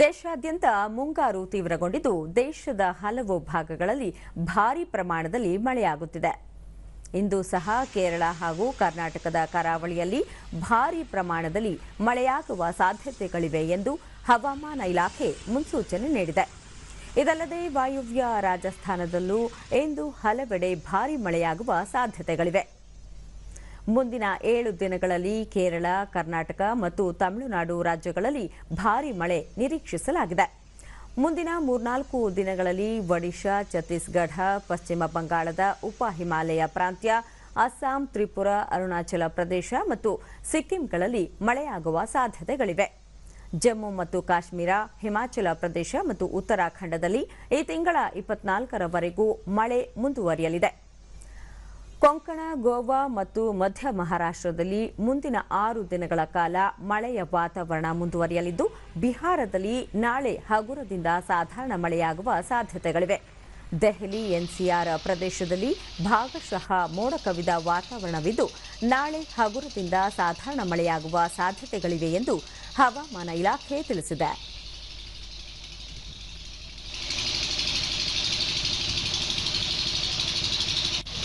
ದೇಶಾದ್ಯಂತ ಮುಂಗಾರು ತೀವ್ರಗೊಂಡಿದ್ದು ದೇಶದ ಹಲವು ಭಾಗಗಳಲ್ಲಿ ಭಾರೀ ಪ್ರಮಾಣದಲ್ಲಿ ಮಳೆಯಾಗುತ್ತಿದೆ. ಇಂದು ಸಹ ಕೇರಳ ಹಾಗೂ ಕರ್ನಾಟಕದ ಕರಾವಳಿಯಲ್ಲಿ ಭಾರೀ ಪ್ರಮಾಣದಲ್ಲಿ ಮಳೆಯಾಗುವ ಸಾಧ್ಯತೆಗಳಿವೆ ಎಂದು ಹವಾಮಾನ ಇಲಾಖೆ ಮುನ್ಸೂಚನೆ ನೀಡಿದೆ. ಇದಲ್ಲದೆ ವಾಯುವ್ಯ ರಾಜಸ್ಥಾನದಲ್ಲೂ ಇಂದು ಹಲವೆಡೆ ಭಾರೀ ಮಳೆಯಾಗುವ ಸಾಧ್ಯತೆಗಳಿವೆ. ಮುಂದಿನ ಏಳು ದಿನಗಳಲ್ಲಿ ಕೇರಳ, ಕರ್ನಾಟಕ ಮತ್ತು ತಮಿಳುನಾಡು ರಾಜ್ಯಗಳಲ್ಲಿ ಭಾರೀ ಮಳೆ ನಿರೀಕ್ಷಿಸಲಾಗಿದೆ. ಮುಂದಿನ ಮೂರ್ನಾಲ್ಕು ದಿನಗಳಲ್ಲಿ ಒಡಿಶಾ, ಛತ್ತೀಸ್ಗಢ, ಪಶ್ಚಿಮ ಬಂಗಾಳದ ಉಪ ಹಿಮಾಲಯ ಪ್ರಾಂತ್ಯ, ಅಸ್ಸಾಂ, ತ್ರಿಪುರ, ಅರುಣಾಚಲ ಪ್ರದೇಶ ಮತ್ತು ಸಿಕ್ಕಿಂಗಳಲ್ಲಿ ಮಳೆಯಾಗುವ ಸಾಧ್ಯತೆಗಳಿವೆ. ಜಮ್ಮು ಮತ್ತು ಕಾಶ್ಮೀರ, ಹಿಮಾಚಲ ಪ್ರದೇಶ ಮತ್ತು ಉತ್ತರಾಖಂಡದಲ್ಲಿ ಈ ತಿಂಗಳ ಇಪ್ಪತ್ನಾಲ್ಕರವರೆಗೂ ಮಳೆ ಮುಂದುವರಿಯಲಿದೆ. ಕೊಂಕಣ, ಗೋವಾ ಮತ್ತು ಮಧ್ಯ ಮಹಾರಾಷ್ಟ್ರದಲ್ಲಿ ಮುಂದಿನ ಆರು ದಿನಗಳ ಕಾಲ ಮಳೆಯ ವಾತಾವರಣ ಮುಂದುವರಿಯಲಿದ್ದು, ಬಿಹಾರದಲ್ಲಿ ನಾಳೆ ಹಗುರದಿಂದ ಸಾಧಾರಣ ಮಳೆಯಾಗುವ ಸಾಧ್ಯತೆಗಳಿವೆ. ದೆಹಲಿ, ಎನ್ಸಿಆರ್ ಪ್ರದೇಶದಲ್ಲಿ ಭಾಗಶಃ ಮೋಡ ಕವಿದ ವಾತಾವರಣವಿದ್ದು, ನಾಳೆ ಹಗುರದಿಂದ ಸಾಧಾರಣ ಮಳೆಯಾಗುವ ಸಾಧ್ಯತೆಗಳಿವೆ ಎಂದು ಹವಾಮಾನ ಇಲಾಖೆ ತಿಳಿಸಿದೆ.